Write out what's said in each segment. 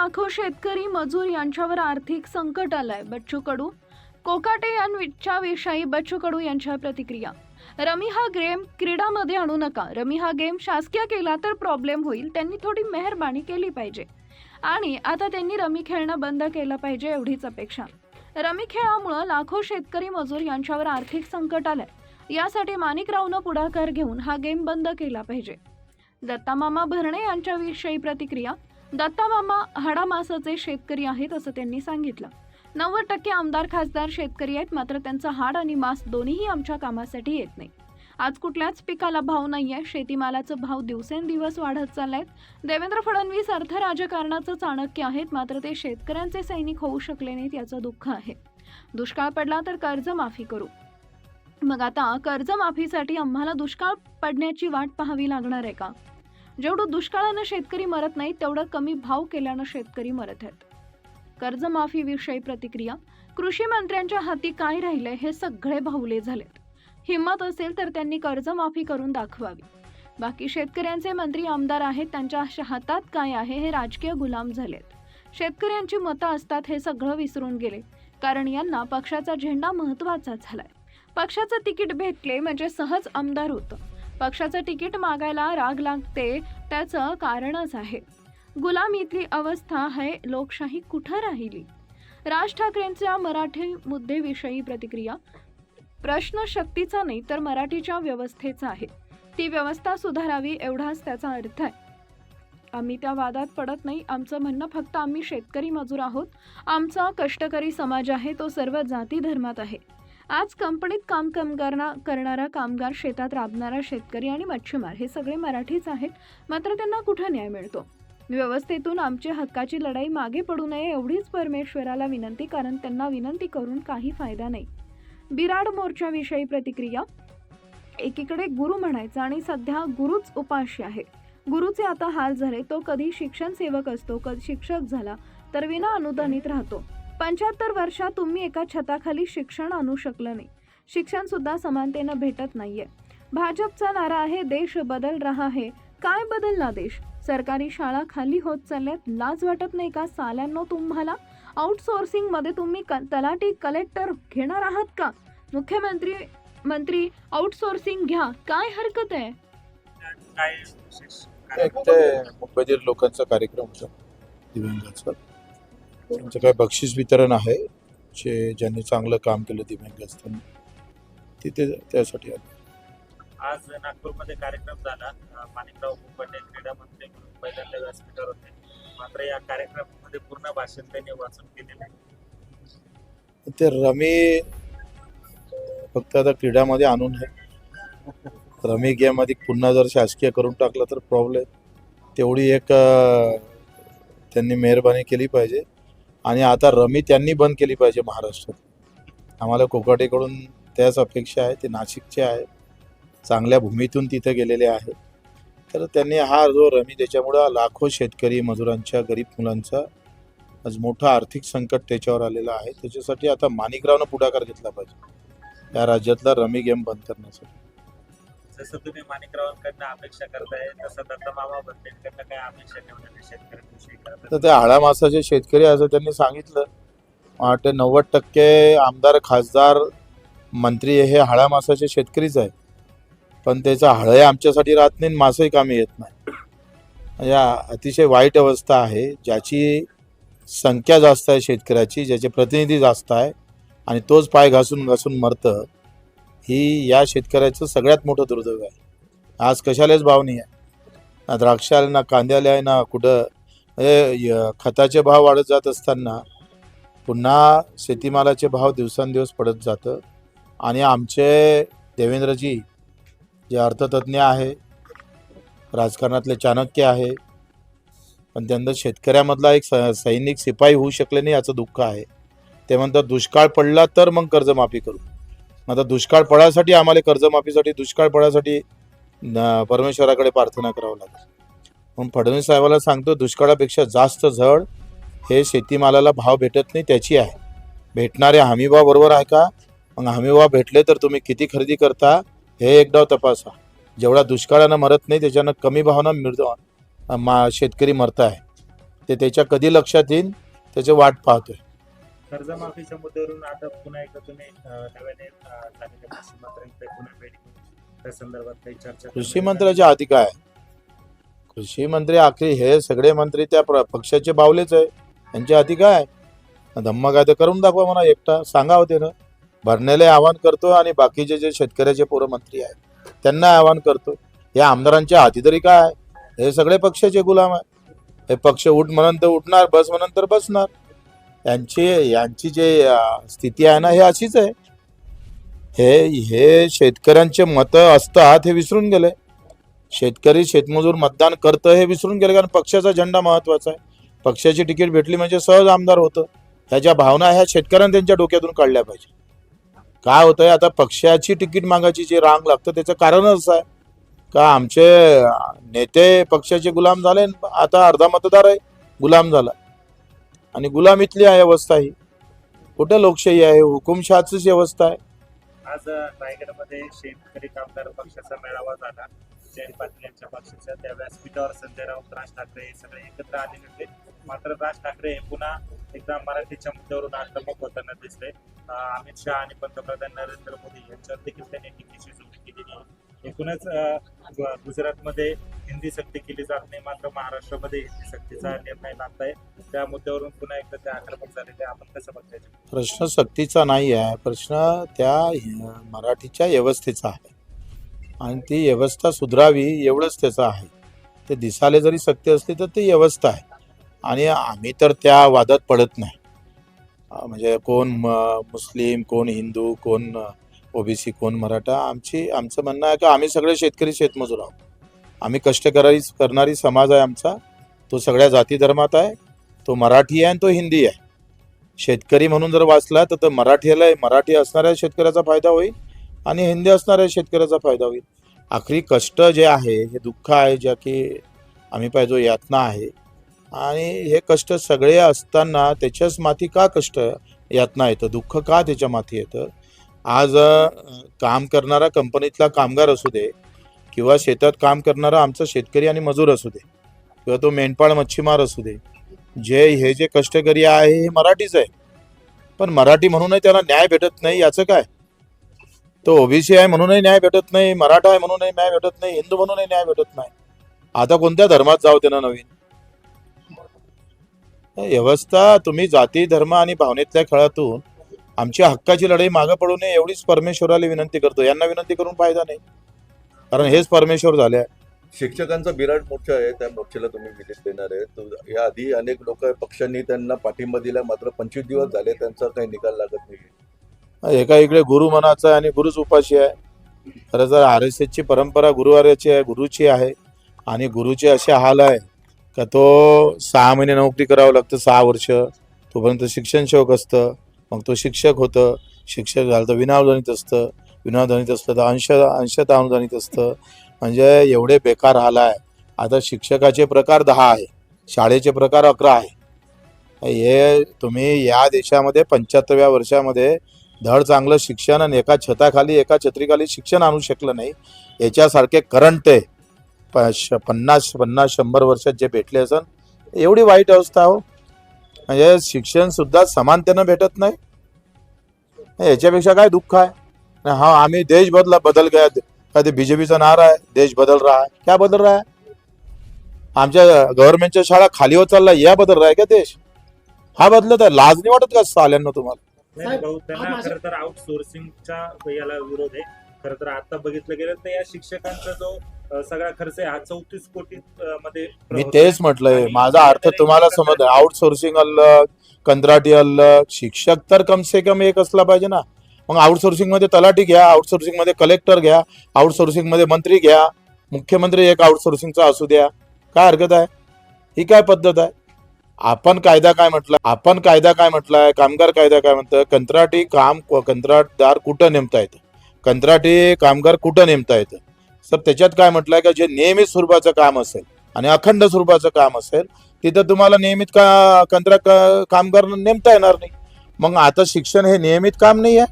लाखो शेतकरी मजूर यांच्यावर आर्थिक संकट आलंय. बच्चू कडू? कोकाटे यांच्या विषयी बच्चू कडू यांच्या प्रतिक्रिया. रमी हा गेम क्रीडामध्ये आणू नका. रमी हा गेम शासकीय केला तर प्रॉब्लेम होईल. त्यांनी थोडी मेहरबानी केली पाहिजे. आणि आता त्यांनी रमी खेळणं बंद केलं पाहिजे एवढीच अपेक्षा. रमी खेळामुळं लाखो शेतकरी मजूर यांच्यावर आर्थिक संकट आलंय. यासाठी माणिकरावनं पुढाकार घेऊन हा गेम बंद केला पाहिजे. दत्तामामा भरणे यांच्याविषयी प्रतिक्रिया. दत्तामामा हाडामासाचे शेतकरी आहेत असं त्यांनी सांगितलं. नव्वद टक्के आमदार खासदार शेतकरी आहेत मात्र त्यांचा हाड आणि मास दोन्हीही आमच्या कामासाठी येत नाही. आज कुठल्याच पिकाला भाव नाहीये शेतीमालाचं भाव दिवसेंदिवस वाढत चाललायत देवेंद्र फडणवीस अर्थ राजकारणाचं चाणक्य आहेत मात्र ते शेतकऱ्यांचे सैनिक होऊ शकले नाहीत याचं दुःख आहे. दुष्काळ पडला तर कर्जमाफी करू. मग आता कर्जमाफीसाठी आम्हाला दुष्काळ पडण्याची वाट पाहावी लागणार आहे का? जेवढं दुष्काळानं शेतकरी मरत नाही तेवढं कमी भाव केल्यानं शेतकरी मरत आहेत. कर्जमाफीविषयी प्रतिक्रिया कृषी मंत्र्यांच्या हाती काय राहिले हे सगळे भाऊले झालेत. हिंमत असेल तर त्यांनी कर्जमाफी करून दाखवावी. बाकी शेतकऱ्यांचे मंत्री आमदार आहेत त्यांच्या हातात काय आहे हे राजकीय गुलाम झालेत. शेतकऱ्यांची मतं असतात हे सगळं विसरून गेले कारण यांना पक्षाचा झेंडा महत्त्वाचा झालाय. पक्षाचं तिकीट भेटले म्हणजे सहज आमदार होतं. पक्षाचं तिकीट मागायला राग लागते त्याचं कारणच आहे. गुलामीतली अवस्था आहे लोकशाही कुठं राहिली? राज ठाकरेंच्या मराठी मुद्देविषयी प्रतिक्रिया? प्रश्न शक्तीचा नाही तर मराठीच्या व्यवस्थेचा आहे. ती व्यवस्था सुधारावी एवढाच त्याचा अर्थ आहे. आम्ही त्या वादात पडत नाही आमचं म्हणणं फक्त आम्ही शेतकरी मजूर आहोत. आमचा कष्टकरी समाज आहे तो सर्व जाती धर्मात आहे. आज कंपनीत काम कामगारना करणारा कामगार शेतात राबणारा शेतकरी आणि मच्छीमार हे सगळे मराठीच आहेत. मात्र त्यांना कुठं न्याय मिळतो? व्यवस्थेतून आमची हक्काची लढाई मागे पडू नये एवढीच परमेश्वराला विनंती कारण त्यांना विनंती करून काही फायदा नाही. बिराड मोर्चाविषयी प्रतिक्रिया? एकीकडे गुरु म्हणायचा आणि सध्या गुरुच उपाशी आहे. गुरुचे आता हाल झाले तो कधी शिक्षण सेवक असतो कधी शिक्षक झाला तर विना अनुदानित राहतो. पंच्याहत्तर वर्षात तुम्ही एका छताखाली शिक्षण आणू शकलं नाही. शिक्षण सुद्धा समानतेनं भेटत नाहीये. भाजपचा नारा आहे देश बदल रहा है. काय बदलला देश? सरकारी शाळा खाली होत चालल्यात. लाज वाटत नाही का साल्यांनो तुम्हाला? आउटसोर्सिंगमध्ये तुम्ही क- तलाठी कलेक्टर घेणार आहात का? मुख्यमंत्री मंत्री आउटसोर्सिंग घ्या. काय हरकत आहे? मुंबईतील लोकांचा कार्यक्रम होता दिव्यांगाचा. त्यांचं काय बक्षीस वितरण आहे जे ज्यांनी चांगलं काम केलं दिव्यांग असताना तिथे त्यासाठी आलो. आज नागपूरमध्ये कार्यक्रम झाला. माणिकराव मुंबटे क्रीडा मंत्री म्हणून पहिल्यांदा व्यासपीठावर होते. मात्र या कार्यक्रमामध्ये पूर्ण भाषण त्यांनी वाचून केलेलं आहे. ते रमी फक्त आता क्रीडामध्ये आणू नये रमी गेममध्ये पुन्हा जर शासकीय करून टाकलं तर प्रॉब्लेम तेवढी एक त्यांनी मेहरबानी केली पाहिजे. आणि आता रमी त्यांनी बंद केली पाहिजे महाराष्ट्रात. आम्हाला कोकाटेकडून त्याच अपेक्षा आहे ते नाशिकचे आहे चांगल्या भूमीतून तिथे गेलेले आहे. तर त्यांनी हा जो रमी त्याच्यामुळं लाखो शेतकरी मजुरांच्या गरीब मुलांचा आज मोठं आर्थिक संकट त्याच्यावर आलेलं आहे. त्याच्यासाठी आता माणिकरावनं पुढाकार घेतला पाहिजे. या राज्यातला रमी गेम बंद करण्यासाठी. जसं तुम्ही माणिकरावांकडनं अपेक्षा करताय तसं दत्ता मामा बंदेकडनं काय अपेक्षा ठेवण्याचे शेतकऱ्यांविषयी तर ते आळा मासाचे शेतकरी असं त्यांनी सांगितलं. वाटते नव्वद टक्के आमदार खासदार मंत्री हे हाळा मासाचे शेतकरीच आहे पण त्याचा हळय आमच्यासाठी राहत नाही मासही कामी येत नाही. म्हणजे अतिशय वाईट अवस्था आहे ज्याची संख्या जास्त आहे शेतकऱ्याची ज्याचे प्रतिनिधी जास्त आहे आणि तोच पाय घासून घासून मरतं. ही या शेतकऱ्याचं सगळ्यात मोठं दुर्दैव आहे. आज कशालाच भाव नाही आहे. ना द्राक्षाला ना कांद्याला आहे ना कुठं म्हणजे, य- खताचे भाव वाढत जात असताना पुन्हा शेतीमालाचे भाव दिवसेंदिवस पडत जातं. आणि आमचे देवेंद्रजी जे अर्थतज्ञ आहे राजकारणातले चाणक्य आहे पण त्यांना शेतकऱ्यामधला एक स- सैनिक सिपाही होऊ शकले नाही याचं दुःख आहे. ते म्हणतात दुष्काळ पडला तर मग कर्जमाफी करू. आता दुष्काळ पडायसाठी आम्हाला कर्जमाफीसाठी दुष्काळ पडायसाठी परमेश्वराकडे प्रार्थना करावं लागेल. पण फडणवीस साहेबाला सांगतो दुष्काळापेक्षा जास्त झड हे शेतीमालाला भाव भेटत नाही त्याची आहे. भेटणारे हमीभाव बरोबर आहे का? मग हमीभाव भेटले तर तुम्ही किती खरेदी करता हे एकदा तपासा. जेवढा दुष्काळानं मरत नाही त्याच्यानं कमी भावानं मिळतो मा शेतकरी मरत आहे ते त्याच्या कधी लक्षात येईल? त्याची वाट पाहतोय. कर्जमाफीच्या मुद्द्यावरून आता पुन्हा एकदा तुम्ही नव्याने झालेल्या कृषी मंत्र्यांकडे पुन्हा भेट घेऊन त्या संदर्भात काही चर्चा कृषी मंत्र्याच्या हाती काय? कृषी मंत्री आखरी हे सगळे मंत्री त्या पक्षाचे बावलेच आहे. त्यांच्या हाती काय? धम्मा काय तर करून दाखवा म्हणा एकटा सांगा होते ना भरण्याला आवाहन करतो आणि बाकीचे जे शेतकऱ्याचे पोरं मंत्री आहेत त्यांना आवाहन करतो या आमदारांच्या हाती तरी काय? आहे? हे सगळे पक्षाचे गुलाम आहे हे पक्ष उठ म्हणून तर उठणार बस म्हणून तर बसणार. यांचे यांची जे स्थिती आहे ना हे अशीच आहे. हे हे शेतकऱ्यांचे मतं असतात हे विसरून गेले. शेतकरी शेतमजूर मतदान करतं हे विसरून गेले कारण पक्षाचा झेंडा महत्त्वाचा आहे. पक्षाची तिकीट भेटली म्हणजे सहज आमदार होतं. ह्या ज्या भावना ह्या शेतकऱ्यांनी त्यांच्या डोक्यातून काढल्या पाहिजे. काय होतंय आता पक्षाची तिकीट मागायची जे रांग लागतं त्याचं कारणच असं आहे. का आमचे नेते पक्षाचे गुलाम झाले आता अर्धा मतदार आहे गुलाम झाला. आणि गुलामीतली आहे अवस्था ही. कुठं लोकशाही आहे? हुकुमशहाचीच व्यवस्था आहे. आज रायगडमध्ये शेतकरी कामगार पक्षाचा मेळावा झाला. जयंत पाटील यांच्या पक्षाचा. त्या व्यासपीठावर संजय राऊत राज ठाकरे हे सगळे एकत्र आलेले होते. मात्र राज ठाकरे हे पुन्हा एकदा मराठीच्या मुद्द्यावरून आक्रमक होताना दिसले. अमित शहा आणि पंतप्रधान नरेंद्र मोदी यांच्यावर देखील त्यांनी टीकेची जोडी केलेली आहे. एकूणच गुजरातमध्ये हिंदी सक्ती केली जात नाही मात्र महाराष्ट्रामध्ये हिंदी सक्तीचा निर्णय लागताय त्या मुद्द्यावरून पुन्हा एकदा ते आक्रमक झालेले आपण कसं बघताय? प्रश्न सक्तीचा नाही आहे प्रश्न त्या मराठीच्या व्यवस्थेचा आहे. आणि ती व्यवस्था सुधरावी एवढंच त्याचं आहे. ते दिसाले जरी सक्ती असली तर ती व्यवस्था आहे. आणि आम्ही तर त्या वादात पडत नाही. म्हणजे कोण म- मुस्लिम कोण हिंदू कोण ओबीसी कोण मराठा आमची आमचं म्हणणं आहे की आम्ही सगळे शेतकरी शेतमजूर आहोत. आम्ही कष्टकरी करणारी समाज आहे आमचा. तो सगळ्या जाती धर्मात आहे. तो मराठी आहे आणि तो हिंदी आहे. शेतकरी म्हणून जर वाचला तर मराठीला मराठी असणाऱ्या शेतकऱ्याचा फायदा होईल आणि हिंदी असणाऱ्या शेतकऱ्याचा फायदा होईल. आखरी कष्ट जे आहे हे दुःख आहे ज्या की आम्ही पाहिजे यातना आहे. आणि हे कष्ट सगळे असताना त्याच्याच माती का कष्ट? यातना येतं. दुःख का त्याच्या माथी येतं? आज काम करणारा कंपनीतला कामगार असू दे किंवा शेतात काम करणारा आमचा शेतकरी आणि मजूर असू दे किंवा तो मेंढपाळ मच्छीमार असू दे जे हे जे कष्टकरी आहे हे मराठीच आहे. पण मराठी म्हणूनही त्याला न्याय भेटत नाही याचं काय? तो ओबीसी आहे म्हणूनही न्याय भेटत नाही मराठा आहे म्हणूनही न्याय भेटत नाही हिंदू म्हणूनही न्याय भेटत नाही. आता कोणत्या धर्मात जाऊ त्यांना नवीन? व्यवस्था तुम्ही जाती धर्म आणि भावनेतल्या खेळातून आमची हक्काची लढाई मागं पडू नये एवढीच परमेश्वराला विनंती करतो. यांना विनंती करून फायदा नाही. कारण हेच परमेश्वर झाले आहे. शिक्षकांचा बिराट मोर्चा आहे त्या मोर्चाला तुम्ही विजिट देणार आहे. तो या आधी अनेक लोक पक्षांनी त्यांना पाठिंबा दिला मात्र पंचवीस दिवस झाले त्यांचा काही निकाल लागत नाही. एका इकडे गुरु मनाचा आहे आणि गुरुच उपाशी आहे. खरं तर आर एस एसची परंपरा गुरुवार्याची आहे गुरुची आहे आणि गुरुचे असे हाल आहे का तो सहा महिने नोकरी करावं लागतं सहा वर्ष. तोपर्यंत शिक्षण सेवक असतं. मग तो शिक्षक होतं. शिक्षक झालं तर विनाअनुदानित असतं. विनाअनुदानित असतं तर अंश अंशतः अनुदानित असतं. म्हणजे एवढे बेकार हाल आहे आता शिक्षकाचे प्रकार दहा आहे. शाळेचे प्रकार अकरा आहे. हे तुम्ही या देशामध्ये पंच्याहत्तरव्या वर्षामध्ये धड चांगलं शिक्षण आणि एका छताखाली एका छत्रीखाली शिक्षण आणू शकलं नाही. याच्यासारखे करंट आहे. प श पन्नास पन्नास शंभर वर्षात जे भेटले असन एवढी वाईट अवस्था हो. म्हणजे शिक्षण सुद्धा समानतेनं भेटत नाही. याच्यापेक्षा काय दुःख आहे? हा आम्ही देश बदला बदल गया का ते बीजेपीचा नारा आहे देश बदल रहा. है क्या बदल रहा? है आमच्या गव्हर्नमेंटच्या शाळा खाली होत चालला या बदल रहा है का देश? हा बदलत आहे लाज नाही वाटत का साल्यांना तुम्हाला? खरं तर आउटसोर्सिंगच्या याला विरोध आहे. खरं तर आता बघितलं गेलं तर या शिक्षकांचा जो सगळा खर्च आहे. हा चौतीस कोटी मध्ये मी. तेच म्हटलंय. माझा अर्थ तुम्हाला समज आउटसोर्सिंग अलग कंत्राटी अलग. शिक्षक तर कम से कम एक असला पाहिजे ना. मग आउटसोर्सिंगमध्ये तलाठी घ्या आउटसोर्सिंगमध्ये कलेक्टर घ्या आउटसोर्सिंगमध्ये मंत्री घ्या मुख्यमंत्री एक आउटसोर्सिंगचा असू द्या. काय हरकत आहे? ही काय पद्धत आहे? आपण कायदा काय म्हटलं? आपण कायदा काय म्हटलाय? कामगार कायदा काय म्हणतं? कंत्राटी काम कंत्राटदार कुठं नेमता येतं कंत्राटी कामगार कुठं नेमता येतं सर त्याच्यात काय म्हटलंय का जे नियमित स्वरूपाचं काम असेल आणि अखंड स्वरूपाचं काम असेल तिथं तुम्हाला नियमित का कंत्राट का- कामगार नेमता येणार नाही? मग आता शिक्षण हे नियमित काम नाही आहे.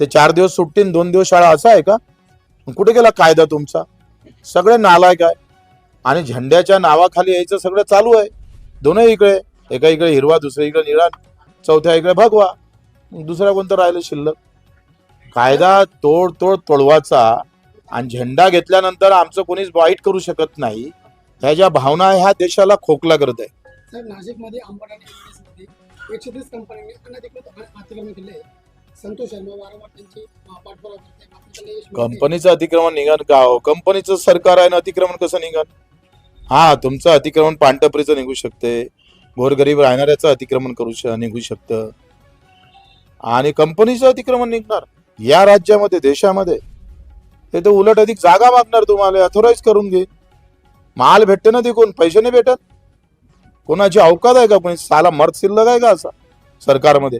ते चार दिवस सुट्टी दोन दिवस शाळा असा आहे का? कुठे गेला कायदा तुमचा? सगळे नालायक आहे. आणि झेंड्याच्या नावाखाली यायचं सगळं चालू आहे. दोनही इकडे एका इकडे हिरवा दुसऱ्या इकडे निळा चौथ्या इकडे भगवा. दुसरा कोणतं राहिलं शिल्लक? कायदा तोड तोड तोडवाचा आणि झेंडा घेतल्यानंतर आमचं कोणीच वाईट करू शकत नाही. ह्या ज्या भावना ह्या देशाला खोकला करत आहे. साहेब नाशिकमध्ये अंबड आणि एमआयडीसीमध्ये एकशे तीस कंपन्यांनी अनधिकृत अतिक्रमण केले. संतोष शर्मा वारंवार त्यांची अं, पाठपुरावा करते मात्र त्यांना यश मिळत नाही. कंपनीचं अतिक्रमण निघन का? हो कंपनीचं सरकार आहे ना अतिक्रमण कसं निघन हा तुमचं अतिक्रमण पानटपरीचं निघू शकते. गोरगरीब राहणाऱ्याचं अतिक्रमण करू श निघू शकतं. आणि कंपनीचं अतिक्रमण निघणार. या राज्यामध्ये देशामध्ये. ते तर उलट अधिक जागा मागणार तुम्हाला अथोराईज करून घे. माल भेटते ना ते कोण पैसे नाही भेटत. कोणाची अवकात आहे का कोणी? साला मर्द शिल्लक आहे का असा सरकारमध्ये?